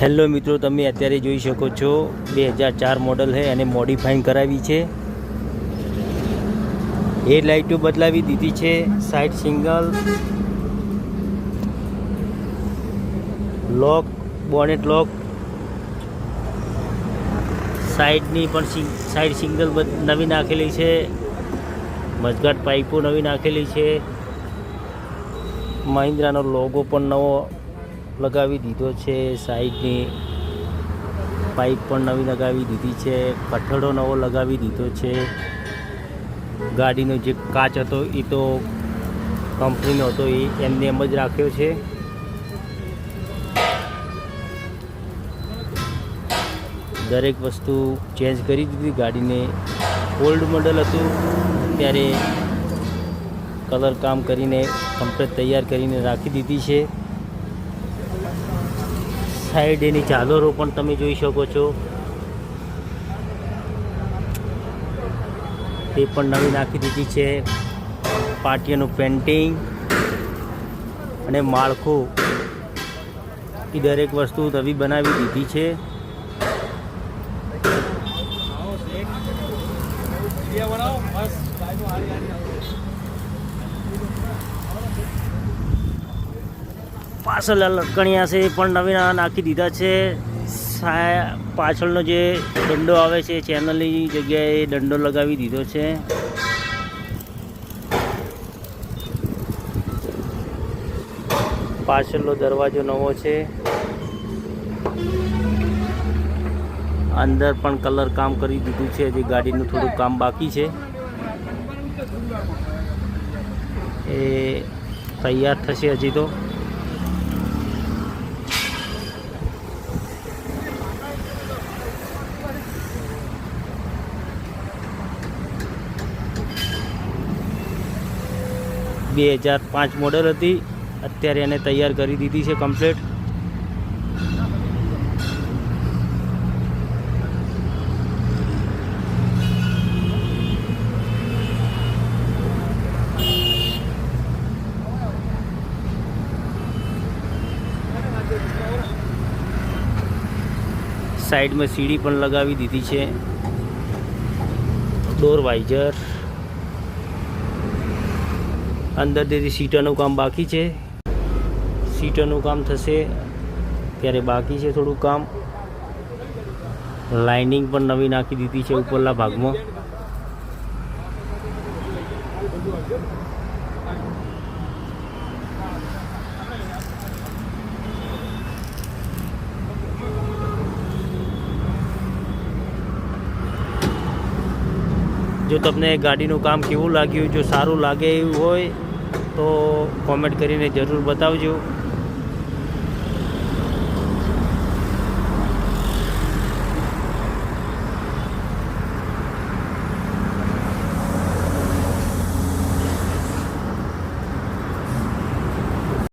Hello મિત્રો, તમે અત્યારે જોઈ શકો છો બે હજાર ચાર મોડલ છે અને મોડિફાઈંગ કરાવી છે. એ લાઇટો બદલાવી દીધી છે side single lock bonnet lock સાઈડની પણ સાઈડ સિંગલ નવી નાખેલી છે. મજગાટ પાઇપો નવી નાખેલી છે. મહિન્દ્રાનો લોગો પણ નવો લગાવી દીધો છે, સાઈડની પાઇપ પણ નવી લગાવી દીધી છે કઠડો નવો લગાવી દીધો છે. ગાડીનો જે કાચ હતો એ તો કંપનીનો હતો, એ એમને એમ જ રાખ્યો છે. દરેક વસ્તુ ચેન્જ કરી દીધી ગાડીને. ઓલ્ડ મોડલ હતું ત્યારે કલર કામ કરીને, કમ્પ્લેટ તૈયાર કરીને રાખી દીધી છે. સાઈડ એની ચાદરો પણ તમે જોઈ શકો છો. તે પણ નવી નાખી દીધી છે. પાટિયાનું પેન્ટિંગ અને માળખું. એ દરેક વસ્તુ નવી બનાવી દીધી છે. પાછળ લટકણિયા છે, પણ નવી નાખી દીધા છે. પાછળનો જે દંડો આવે છે, ચેનલની જગ્યાએ દંડો લગાવી દીધો છે. પાછળનો દરવાજો નવો છે. અંદર પણ કલર કામ કરી દીધું છે, હજી ગાડીનું થોડું કામ બાકી છે. એ તૈયાર થશે હજી તો. બે હજાર પાંચ મોડલ હતી. અત્યારે એને તૈયાર કરી દીધી છે કમ્પ્લીટ સાઈડમાં સીડી પણ લગાવી દીધી છે. ડોર વાઇઝર અંદર તેથી સીટરનું કામ બાકી છે. સીટરનું કામ થશે ત્યારે બાકી છે થોડું કામ. લાઇનિંગ પણ નવી નાખી દીધી છે ઉપરના ભાગમાં. જો તમને ગાડીનું કામ કેવું લાગ્યું, જો સારું લાગે એવું હોય તો કોમેન્ટ કરીને જરૂર બતાવજો.